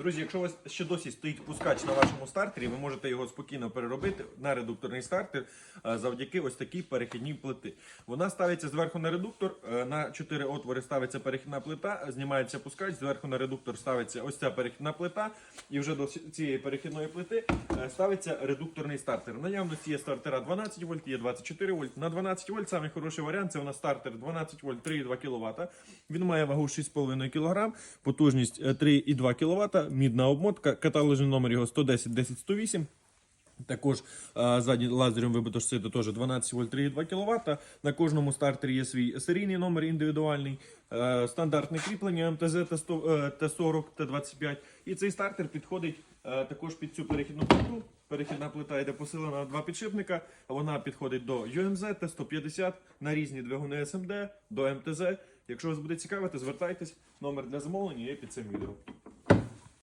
Друзі, якщо у вас ще досі стоїть пускач на вашому стартері, ви можете його спокійно переробити на редукторний стартер е, завдяки ось такій перехідній плити. Вона ставиться зверху на редуктор, е, на 4 отвори ставиться перехідна плита, знімається пускач, зверху на редуктор ставиться ось ця перехідна плита, і вже до цієї перехідної плити е, ставиться редукторний стартер. В наявності є стартера 12 вольт, є 24 вольт. На 12 вольт самий хороший варіант це у нас стартер 12 вольт 3,2 кВт. Він має вагу 6,5 кг, потужність е, 3,2 кВт, мідна обмотка, каталожний номер його 110 10 108. Також а, ззаді лазером вибито шсито теж 12 вольт 3,2 кВт. На кожному стартері є свій серійний номер індивідуальний, е, стандартне кріплення МТЗ Т100, е, Т40, Т25. І цей стартер підходить е, також під цю перехідну плиту. Перехідна плита йде посилена на два підшипника. Вона підходить до UMZ Т150 на різні двигуни SMD, до МТЗ. Якщо вас буде цікавити, звертайтесь. Номер для замовлення є під цим відео.